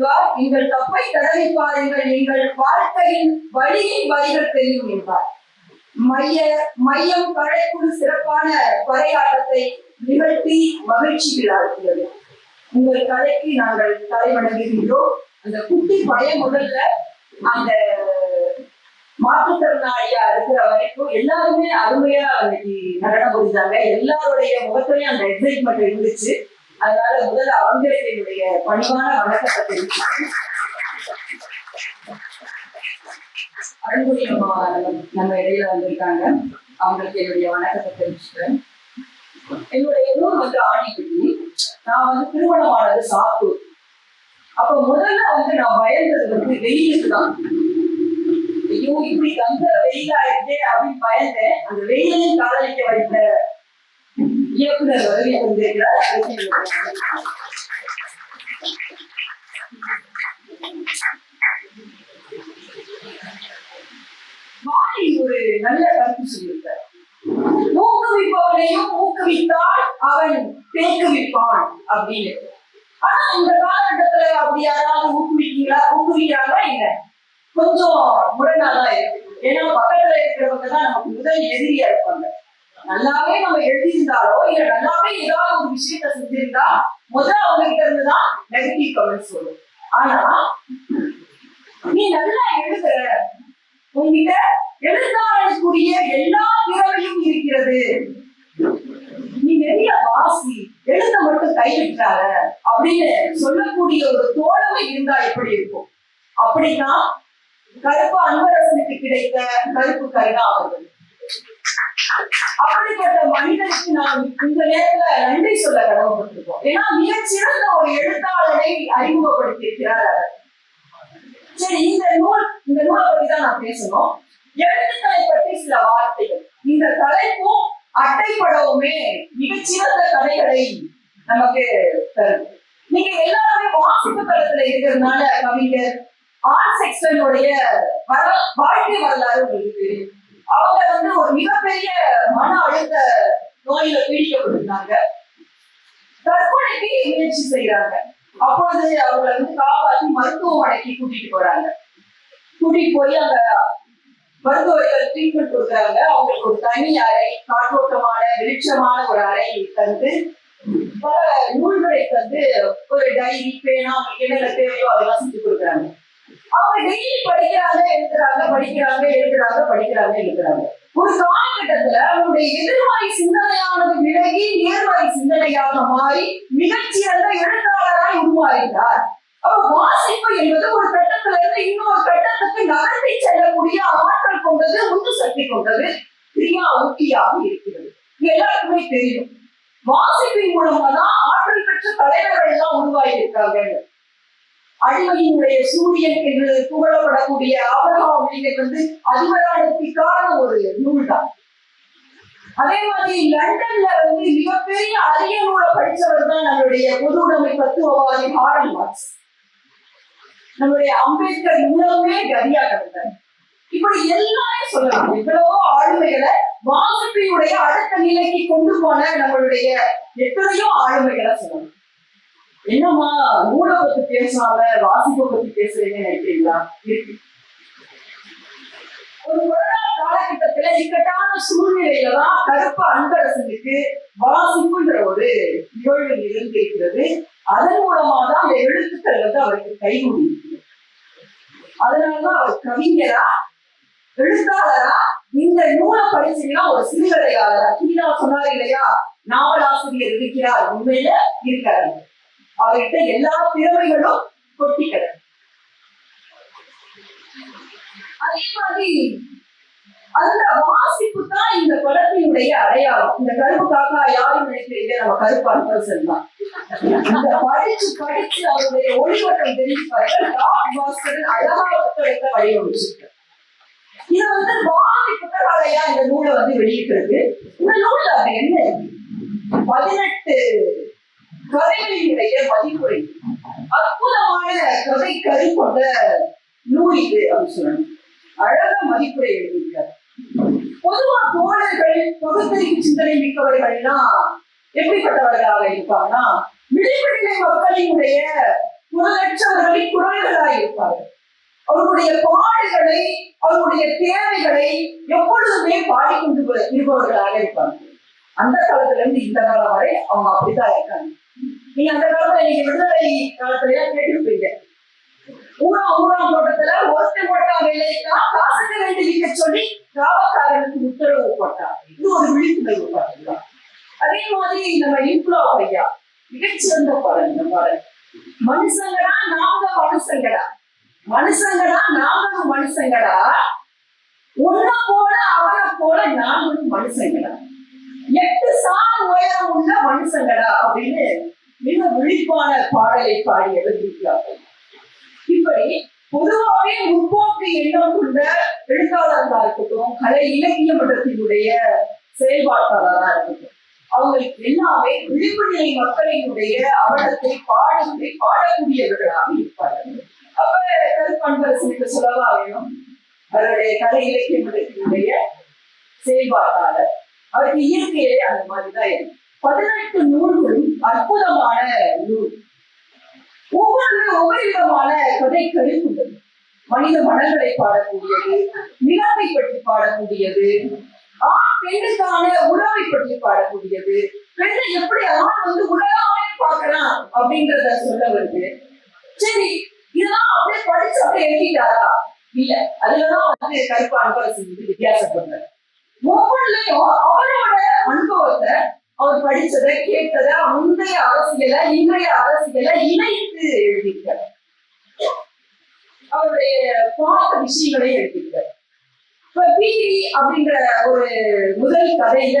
சொல்வார் நீங்கள் தப்பை தடவி பாருங்கள் நீங்கள் வாழ்க்கையின் வழியை வழிகள் தெரியும் என்பார். மைய மையம் கழைக்குள் சிறப்பான பறையாட்டத்தை நிகழ்த்தி மகிழ்ச்சியில் ஆழ்கிறது உங்கள் கலைக்கு நாங்கள் தலைவணங்குகின்றோம் அந்த குட்டி பய முதல்ல அந்த மாற்றுத்திறனாளியா இருக்கிற வரைக்கும் எல்லாருமே அருமையா அன்னைக்கு நடனம் புரிஞ்சாங்க. எல்லாருடைய முகத்திலையும் அந்த எக்ஸைட்மெண்ட் இருந்துச்சு. அதனால முதல்ல அவங்களுக்கு என்னுடைய பணிவான வணக்கத்தை தெரிவிக்கிறேன் அன்புரி அம்மா நம்ம- இடையில வந்திருக்காங்க. அவங்களுக்கு என்னுடைய வணக்கத்தை தெரிவிச்சுக்கிறேன். என்னுடைய ஊர் வந்து ஆணிக்குட்டி நான் வந்து திருமணமானது சாத்தூர். அப்ப முதல்ல வந்து நான் பயந்தது வந்து வெயிலுக்கு தான். ஐயோ இப்படி தங்க வெயிலா இருக்கே அப்படின்னு பயந்தேன். அந்த வெயிலையும் காதலிக்க வைத்த இயக்குனர் வருகை வந்திருக்கிறார் அதுக்கு ஒரு நல்ல கருத்து சொல்லியிருக்கார். ஊக்குவிப்பவனையும் ஊக்குவித்தால் அவன் தேக்குவிப்பான் அப்படின்னு. ஆனா இந்த காலகட்டத்துல அப்படி யாராவது ஊக்குவிக்கிறா ஊக்குவிக்கிறாங்களா? என்ன கொஞ்சம் முரணாதான் இருக்கு. ஏன்னா பக்கத்துல இருக்கிறவங்க தான் நமக்கு முதல் எதிரியா இருப்பாங்க. நல்லாவே நம்ம எழுதியிருந்தாலோ இல்ல நல்லாவே ஏதாவது ஒரு விஷயத்த செஞ்சிருந்தா முதல்ல அவங்க கிட்ட இருந்து தான் நெகட்டிவ் கமெண்ட்ஸ் வரும். ஆனா நீ நல்லா எழுதுற. உங்ககிட்ட எழுத்தாளனுக்குரிய எல்லா திறமையும் இருக்கிறது. நீ நிறைய வாசி எழுத மட்டும் கைவிட்டாத அப்படின்னு சொல்லக்கூடிய ஒரு தோழமை இருந்தா எப்படி இருக்கும்? அப்படித்தான் கருப்பு அன்பரசனுக்கு கிடைத்த கருப்பு கருணா அவர்கள். அப்படிப்பட்ட மனிதனுக்கு நாம் இந்த நேரத்துல நன்றி சொல்ல கடமைப்பட்டிருக்கோம். ஏன்னா மிகச்சிறந்த ஒரு எழுத்தாளரை அறிமுகப்படுத்தியிருக்கிறார் அவர். சரி இந்த நூல் இந்த நூலை பத்தி தான் நான் பேசணும். எழுத்துக்களை பற்றி சில வார்த்தைகள். இந்த தலைப்பும் அட்டைப்படவுமே மிகச்சிறந்த கதைகளை நமக்கு தரும். நீங்க எல்லாருமே வாசிப்பு தளத்துல இருக்கிறதுனால கவிஞர் ஆர் செக்ஸ்டனுடைய வர வாழ்க்கை வரலாறு உங்களுக்கு தெரியும். அவங்க வந்து ஒரு மிகப்பெரிய மன அழுத்த நோயில பீடிக்கப்பட்டிருந்தாங்க. தற்கொலைக்கு முயற்சி செய்யறாங்க அப்பொழுது அவங்களை வந்து காப்பாற்றி மருத்துவமனைக்கு கூட்டிட்டு போறாங்க. கூட்டிட்டு போய் அங்க மருத்துவர்கள் ட்ரீட்மெண்ட் கொடுக்குறாங்க. அவங்களுக்கு ஒரு தனி அறை காற்றோட்டமான வெளிச்சமான ஒரு அறை தந்து பல நூல்களை தந்து ஒரு டைரி பேனா என்னென்ன தேவையோ அதெல்லாம் செஞ்சு கொடுக்குறாங்க. அவங்க டெய்லி படிக்கிறாங்க எழுதுறாங்க படிக்கிறாங்க எழுதுறாங்க படிக்கிறாங்க எழுதுறாங்க ஒரு காலகட்டத்துல அவங்களுடைய எதிர்மறை சிந்தனையானது விலகி நேர்மறை சிந்தனையாக மாறி மிகச்சிறந்த எழுத்தாளராய் உருமாறினார் அப்ப வாசிப்பு என்பது ஒரு கட்டத்துல இருந்து இன்னொரு கட்டத்துக்கு நகர்த்தி செல்லக்கூடிய ஆற்றல் கொண்டது உந்து சக்தி கொண்டது கிரியா ஊக்கியாக இருக்கிறது. எல்லாருக்குமே தெரியும். வாசிப்பின் மூலமா தான் ஆற்றல் பெற்ற தலைவர்கள் எல்லாம் உருவாகி இருக்காங்க அடிமையினுடைய சூரியன் என்று புகழப்படக்கூடிய ஆபரகம் அப்படிங்கிறது வந்து அதிபரானதுக்கான ஒரு நூல் தான் அதே மாதிரி லண்டன்ல வந்து மிகப்பெரிய அரிய நூலை படிச்சவர் தான் நம்மளுடைய பொது உடைமை தத்துவவாதி ஹாரன் வாட்ஸ் நம்மளுடைய அம்பேத்கர் மூலமே கதியா கிடந்தார் இப்படி எல்லாமே சொல்லலாம். எவ்வளவோ ஆளுமைகளை வாசுப்பியுடைய அடுத்த நிலைக்கு கொண்டு போன நம்மளுடைய எத்தனையோ ஆளுமைகளை சொல்லலாம். என்னம்மா நூலை பத்தி பேசாம வாசிப்பை பத்தி பேசுறீங்கன்னு நினைக்கிறீங்களா? இருக்கு. ஒரு கொரோனா காலகட்டத்துல இக்கட்டான சூழ்நிலையில தான் கருப்பு அன்பரசனுக்கு வாசிப்புன்ற ஒரு நிகழ்வு நிகழ்ந்திருக்கிறது. அதன் மூலமா தான் அந்த எழுத்துக்கள் வந்து அவருக்கு கைகூடி அதனாலதான் அவர் கவிஞரா எழுத்தாளரா இந்த நூலை படிச்சீங்கன்னா ஒரு சிறுகதையாளரா. கீழா சொன்னார் இல்லையா நாவலாசிரியர் இருக்கிறார். உண்மையில இருக்காரு அவர்கிட்ட எல்லா திறமைகளும் கொட்டி கிடக்கு அதே மாதிரி அந்த வாசிப்பு தான் இந்த படத்தினுடைய அடையாளம். இந்த கருப்பு காக்கா யாரும் நினைக்கிறீங்க நம்ம கருப்பு அன்பரசன் தான் இந்த படிச்சு படிச்சு அவருடைய ஒளிவட்டம் தெரிஞ்சு பாருங்க டாக் பாஸ்கர் அழகா புத்தகத்தை வடிவமைச்சிருக்காரு இத வந்து பாரதி புத்தகாலயா இந்த நூலை வந்து வெளியிட்டிருக்கு. இந்த நூல்ல அது என்ன? பதினெட்டு கதைகளினுடைய மதிப்புரை அற்புதமான கதை கரு கொண்ட நூல் இது அப்படின்னு சொல்லணும். அழகா மதிப்புரை எழுதியிருக்காரு. பொதுவா தோழர்கள் பகுத்தறிவு சிந்தனை மிக்கவர்கள்னா எப்படிப்பட்டவர்களாக இருப்பாங்கன்னா விளிம்புநிலை மக்களினுடைய குரலற்றவர்களின் குரல்களாக இருப்பார்கள். அவருடைய பாடுகளை அவருடைய தேவைகளை எப்பொழுதுமே பாடிக்கொண்டு இருப்பவர்களாக இருப்பார்கள். அந்த காலத்துல இருந்து இந்த காலம் வரை அவங்க அப்படித்தான் இருக்காங்க. நீங்க அந்த காலத்துல நீங்க விடுதலை காலத்துல எல்லாம் கேட்டிருப்பீங்க ஊரா ஊராம் தோட்டத்துல ஒருத்த போட்டா வேலைக்கா காசுக்கு விற்க சொல்லி காவல்காரனுக்கு உத்தரவு போட்டார் இது ஒரு விழிப்புணர்வு பாத்தீங்களா அதே மாதிரி நம்ம இன்ஃபுளோ ஐயா மிகச்சிறந்த பாருங்க. இந்த பாடல் மனுஷங்கடா நாங்க மனுஷங்கடா. மனுஷங்கடா நாங்களும் மனுஷங்கடா. உன்னை போல அவனை போல நாங்களும் மனுஷங்கடா. எட்டு சாண் உயரம் உள்ள மனுஷங்கடா அப்படின்னு மிக விழிப்பான பாடலை பாடி எழுதியிருக்கிறார்கள். இப்படி பொதுவாகவே முற்போக்கு எண்ணம் கொண்ட எழுத்தாளர்களா இருக்கட்டும் கலை இலக்கிய மன்றத்தினுடைய செயல்பாட்டாளராக இருக்கட்டும் அவங்களுக்கு எல்லாமே விளிம்பு நிலை மக்களினுடைய அவலத்தை பாடத்தை பாடக்கூடியவர்களாக இருப்பார்கள். அப்ப கருப்பன்பரசனுக்கு சொல்லவா வேணும்? அவருடைய கலை இலக்கிய மன்றத்தினுடைய செயல்பாட்டாளர். அவருக்கு இயற்கையிலே அந்த மாதிரிதான் இருக்கும் பதினெட்டு நூல்களும் அற்புதமான நூல் ஒவ்வொரு ஒவ்வொரு விதமான மனித மனங்களை பாடக்கூடியது நிலாவை பற்றி பாடக்கூடியது ஆண் பெண்ணுக்கான உறவை பற்றி பாடக்கூடியது பெண்ணை எப்படி ஆண் வந்து உலகமே பார்க்கலாம் அப்படின்றத சொல்ல வருது. சரி இதெல்லாம் அப்படியே படிச்சு அப்படியே எழுதிட்டாரா? இல்ல அதுலதான் வந்து கருப்பு அனுபவம் வந்து வித்தியாசப்படுறாரு. ஒவ்வொன்றுலயும் அவரோட அனுபவத்தை அவர் படிச்சதை கேட்டதை முந்தைய அரசியலை இன்றைய அரசியலை இணைத்து எழுதியிருக்கார் அவருடைய பார்த்த விஷயங்களை எழுதியிருக்கார் இப்ப பீடி அப்படிங்கிற ஒரு முதல் கதையில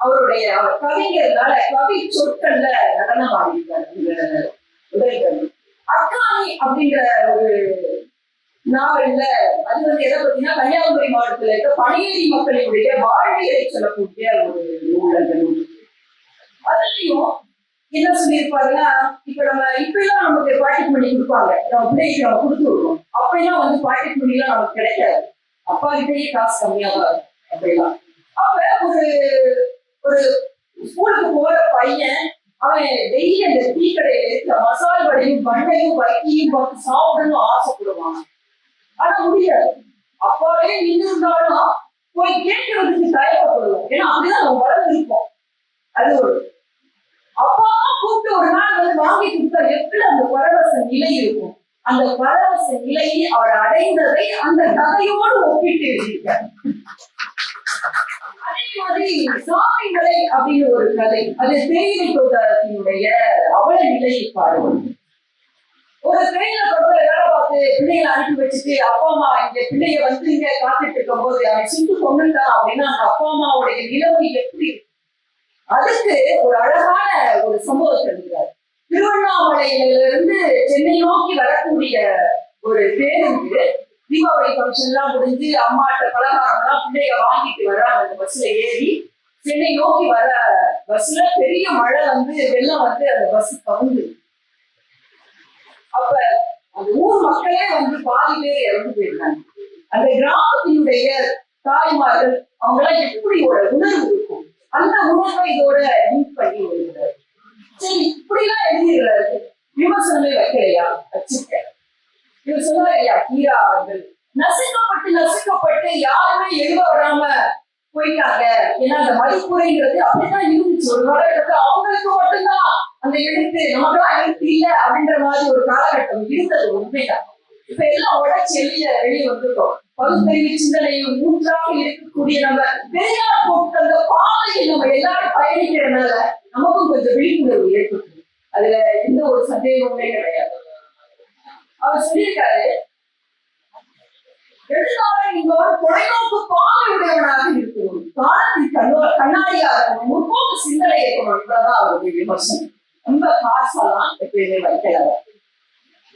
அவருடைய அவர் கவிஞர்னால கவி சொற்கள்ல நடனம் ஆடியிருக்கார் இந்த முதல் கவி அக்காணி அப்படிங்கிற ஒரு நாவல்ல அது வந்து எதை பத்தினா கன்னியாகுமரி மாவட்டத்துல இருக்க பணியேறி மக்களினுடைய வாழ்வியலை சொல்லக்கூடிய ஒரு நூல் அந்த நூல் அதுலயும் என்ன சொல்லியிருப்பாருன்னா இப்ப நம்ம இப்ப எல்லாம் நமக்கு பாக்கெட் மணி கொடுப்பாங்க. நம்ம பிள்ளைக்கு நம்ம கொடுத்து விடுவோம். அப்பெல்லாம் வந்து பாக்கெட் மணி எல்லாம் நமக்கு கிடைக்காது. அப்பா கிட்டயே காசு கம்மியா தான் இருக்கும். அப்படிலாம். அப்ப ஒரு ஒரு ஸ்கூலுக்கு போற பையன் அவன் டெய்லி அந்த டீ கடையில இருக்க மசால் வடையும் பண்ணையும் பைக்கியும் பார்த்து சாப்பிடணும் ஆசைப்படுவான். ஆனா முடியாது. அப்பாவே நின்று இருந்தாலும் போய் கேட்கறதுக்கு தயக்கப்படுவோம் ஏன்னா அங்கதான் நம்ம வளர்ந்து இருப்போம் அது ஒரு அப்பா கூப்பிட்டு ஒரு நாள் வந்து வாங்கி கொடுத்தா எப்படி அந்த பரவச நிலை இருக்கும். அந்த பரவச நிலையை அவர் அடைந்ததை அந்த கதையோடு ஒப்பிட்டு எழுதியிருக்கார். அதே மாதிரி சாமிகளை அப்படின்னு ஒரு கதை அது தேயிலை தோட்டத்தினுடைய அவல நிலையை பாடுவது ஒரு தேயிலை தோட்டத்துல வேலை பார்த்து பிள்ளைகளை அனுப்பி வச்சுட்டு அப்பா அம்மா இங்க பிள்ளைய வந்து இங்க காத்துட்டு இருக்கும் போது அவன் சுட்டு கொண்டுட்டான் அப்படின்னா அந்த அப்பா அம்மாவுடைய நிலைமை எப்படி இருக்கும்? அதுக்கு ஒரு அழகான ஒரு சம்பவத்தை இருக்கிறார் திருவண்ணாமலையிலிருந்து சென்னை நோக்கி வரக்கூடிய ஒரு பேருந்து தீபாவளி ஃபங்க்ஷன் எல்லாம் முடிஞ்சு அம்மாட்ட பலகாரம் எல்லாம் பிள்ளைய வாங்கிட்டு வர்றாங்க. அந்த பஸ்ல ஏறி சென்னை நோக்கி வர பஸ்ல பெரிய மழை வந்து வெள்ளம் வந்து அந்த பஸ் பகுந்து அப்ப அந்த ஊர் மக்களே வந்து பாதி பேர் இறந்து போயிருந்தாங்க. அந்த கிராமத்தினுடைய தாய்மார்கள் அவங்க எல்லாம் எப்படி ஒரு உணர்வு இருக்கும்? அந்த உணர்வை இதோட லிங்க் பண்ணி வருகிறார் சரி இப்படிலாம் எழுதிடுறாரு விமர்சனமே வைக்கலையா? வச்சிருக்க இவர் சொன்னார் ஐயா கீரா அவர்கள் நசுக்கப்பட்டு நசுக்கப்பட்டு யாருமே எழுத வராம போயிட்டாங்க. ஏன்னா அந்த மதிப்புரைங்கிறது அப்படிதான் இருந்துச்சு. ஒரு காலகட்டத்துல அவங்களுக்கு மட்டும்தான் அந்த எழுத்து நமக்கெல்லாம் எழுத்து இல்ல அப்படின்ற மாதிரி ஒரு காலகட்டம் இருந்தது உண்மைதான். இப்ப எல்லாம் உடச்சு வெளிய வெளியே வந்துட்டோம். பகுத்தறிவு சிந்தனையும் மூன்றாக இருக்கக்கூடிய நம்ம பெரியார் போட்டு அந்த பாதையில் நம்ம எல்லாரும் பயணிக்கிறதுனால நமக்கும் கொஞ்சம் விழிப்புணர்வு ஏற்பட்டு அதுல எந்த ஒரு சந்தேகமுமே கிடையாது. அவர் சொல்லியிருக்காரு எழுத்தாளர் என்பவர் தொலைநோக்கு பார்வையுடையவனாக இருக்கணும். காலத்தில் கண்ணோ கண்ணாடியாக முற்போக்கு சிந்தனை ஏற்படும் இவ்வளவுதான் அவருடைய விமர்சனம். ரொம்ப காசாலாம் எப்பயுமே வைக்கல.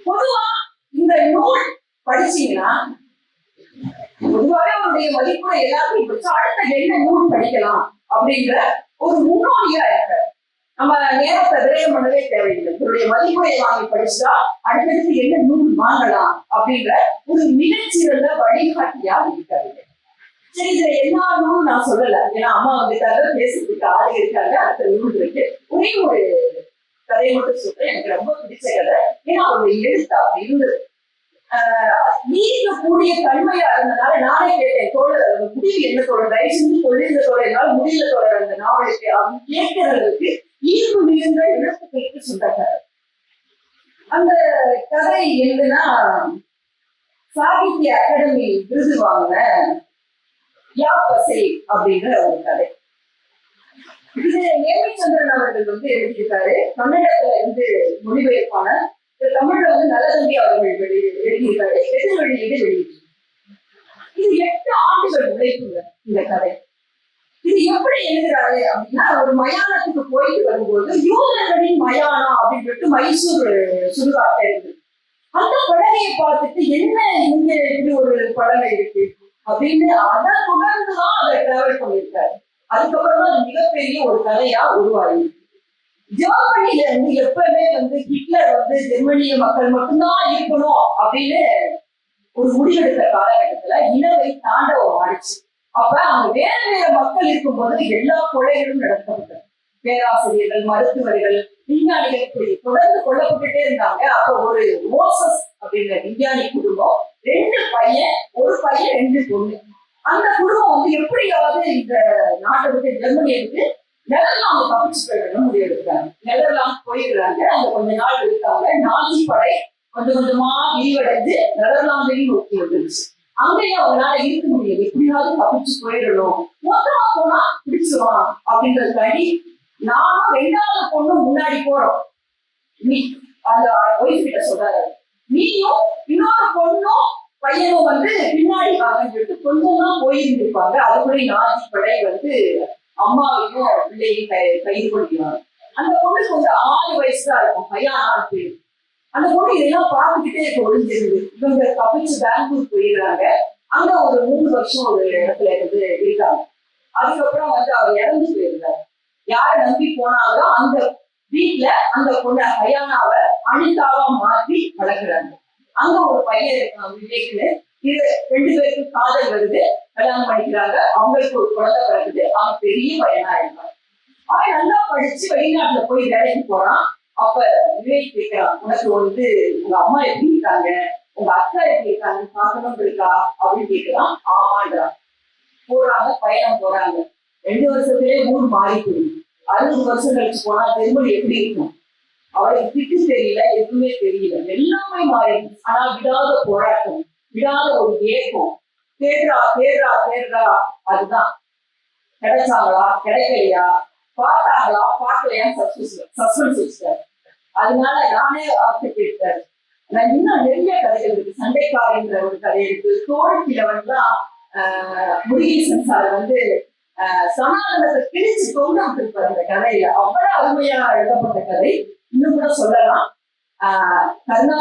பொதுவா இந்த நூல் படிச்சீங்கன்னா பொதுவாகவே அவருடைய மதிப்புரை எல்லாத்தையும் வச்சு அடுத்த என்ன நூல் படிக்கலாம் அப்படிங்கிற ஒரு முன்னோடியா இருக்க நம்ம நேரத்தை விரயம் பண்ணவே தேவையில்லை. இவருடைய மதிப்புரை வாங்கி படிச்சா அடுத்தடுத்து என்ன நூல் வாங்கலாம் அப்படிங்கிற ஒரு மிகச்சிறந்த வழிகாட்டியா இருக்காரு. சரி இதுல எல்லா நூலும் நான் சொல்லல. ஏன்னா அம்மா வந்துட்டாங்க பேசுறதுக்கு ஆள் இருக்காங்க. அடுத்த நூல் இருக்கு ஒரே ஒரு கதையை மட்டும் சொல்றேன். எனக்கு ரொம்ப பிடிச்ச கதை. ஏன்னா அவருடைய எழுத்து அப்படி இருந்தது. ஆஹ் கூடிய தன்மையா இருந்தனால நானே கேட்டேன் தோழர் முடிவு என்ன தோழர் தயவு செஞ்சு தொழில் தோழர் முடியல தோழர் அந்த நாவலுக்கு அப்படின்னு கேட்கறதுக்கு ஈர்ப்பு மிகுந்த எழுத்துக்களுக்கு சொந்தக்காரர் அந்த கதை என்னன்னா சாகித்ய அகாடமி விருது வாங்கின யா பசை அப்படிங்கிற ஒரு கதை. இது நேமிச்சந்திரன் அவர்கள் வந்து எழுதியிருக்காரு. கன்னடத்துல இருந்து மொழிபெயர்ப்பான தமிழ்ல வந்து நல்லதம்பி அவர்கள் வெளி எழுதியிருக்காரு எதிர் வெளியீடு இது எட்டு ஆண்டுகள் உழைப்புங்க இந்த கதை. இது எப்படி எழுதுறாரு அப்படின்னா ஒரு மயானத்துக்கு போயிட்டு வரும்போது யூதர்களின் மயானம் அப்படின்னு சொல்லிட்டு மைசூர் சுடுகாட்ட இருக்கு. அந்த படகையை பார்த்துட்டு என்ன இங்க இப்படி ஒரு படகை இருக்கு? அப்படின்னு அதை தொடர்ந்துதான் அதை டிராவல் பண்ணியிருக்காரு. அதுக்கப்புறமா அது மிகப்பெரிய ஒரு கதையா உருவாயிருக்கு ஜெர்மனில இருந்து எப்பவுமே வந்து ஹிட்லர் வந்து ஜெர்மனிய மக்கள் மட்டும்தான் இருக்கணும் அப்படின்னு ஒரு முடிவெடுத்த காலகட்டத்துல இனவை தாண்டவம் ஆயிடுச்சு. அப்ப அங்க வேற வேற மக்கள் இருக்கும்போது எல்லா கொலைகளும் நடத்தப்பட்டது பேராசிரியர்கள் மருத்துவர்கள் விஞ்ஞானிகள் இப்படி தொடர்ந்து கொல்லப்பட்டுட்டே இருந்தாங்க. அப்ப ஒரு மோசஸ் அப்படிங்கிற விஞ்ஞானி குடும்பம் ரெண்டு பையன் ஒரு பையன் ரெண்டு பொண்ணு. அந்த குடும்பம் வந்து எப்படியாவது இந்த நாட்டை விட்டு ஜெர்மனியை விட்டு நெதர்லாந்து தப்பிச்சு போயிடணும் முடிவெடுக்கிறாங்க நெதர்லாந்து போயிடுறாங்க அங்க கொஞ்ச நாள் இருக்காங்க. நாசி படை கொஞ்சம் கொஞ்சமா விரிவடைந்து நெதர்லாந்தையும் நோக்கி வந்துருச்சு. அங்கேயும் அவங்களால இருக்க முடியாது எப்படியாவது தப்பிச்சு போயிடணும். மொத்தமா போனா பிடிச்சிருவான் அப்படின்றதுக்காண்டி நாம ரெண்டாவது பொண்ணு முன்னாடி போறோம். நீ அந்த ஒய்ஃப் கிட்ட சொல்றாரு நீயும் இன்னொரு பொண்ணும் பையனும் வந்து பின்னாடி வாங்கன்னு சொல்லிட்டு கொஞ்சம் தான் போயிருந்திருப்பாங்க. அதுக்குள்ளே நாசி படை வந்து அம்மாவையும் பிள்ளையும் கை- கைது பண்ணிக்கிறாங்க அந்த பொண்ணுக்கு வந்து ஆறு வயசு தான் இருக்கும். பையன் ஆறு பேர் அந்த பொண்ணு இதெல்லாம் பார்த்துக்கிட்டே இருக்க இவங்க தப்பிச்சு பெங்களூர் போயிடுறாங்க அங்க ஒரு மூணு வருஷம் ஒரு இடத்துல இருந்து இருக்காங்க. அதுக்கப்புறம் வந்து அவர் இறந்து போயிருந்தார். யாரை நம்பி போனாங்களோ அந்த வீட்டுல அந்த பொண்ணை ஹயானாவை அனிதாவா மாற்றி வளர்க்குறாங்க. அங்க ஒரு பையன் இருக்கான் விவேக்னு இது ரெண்டு பேருக்கும் காதல் வருது. கல்யாணம் பண்ணிக்கிறாங்க. அவங்களுக்கு ஒரு குழந்தை பிறகுது அவன் பெரிய பையனா இருக்கான் அவன் நல்லா படிச்சு வெளிநாட்டுல போய் வேலைக்கு போறான். அப்ப விவேக் கேட்கிறான் உனக்கு வந்து உங்க அம்மா எப்படி இருக்காங்க? உங்க அக்கா எப்படி இருக்காங்க? பார்க்கணும் இருக்கா? அப்படின்னு கேட்கிறான் ஆமான்றான். போறாங்க பயணம் போறாங்க. ரெண்டு வருஷத்துலயே ஊர் மாறி போயிடும் அறுபது வருஷம் கழிச்சு போனா திருமணம் எப்படி இருக்கும்? அவளுக்கு திட்டு தெரியல எதுவுமே தெரியல. எல்லாமே மாறி ஆனா விடாத போராட்டம். விடாத ஒரு ஏக்கம். தேடுறா தேடுறா தேடுறா. அதுதான். கிடைச்சாங்களா? கிடைக்கலையா? பார்த்தாங்களா? பார்க்கலையான்னு சஸ்பென்ஸ் சஸ்பென்ஸ் வச்சுட்டாரு. அதனால நானே அவர்கிட்ட கேட்டாரு நான் இன்னும் நிறைய கதைகள் இருக்கு. சண்டைக்காரன்ற ஒரு கதை இருக்கு. தோல் கிழவன்லாம் ஆஹ் முருகேசன் சார் வந்து ஆஹ் சனாதனத்தை கிழிச்சு கொண்டு வந்திருப்பாரு அந்த கதையில. அவ்வளவு அருமையா எழுதப்பட்ட கதை. இன்னும் கூட சொல்லலாம். ஆஹ் கருணா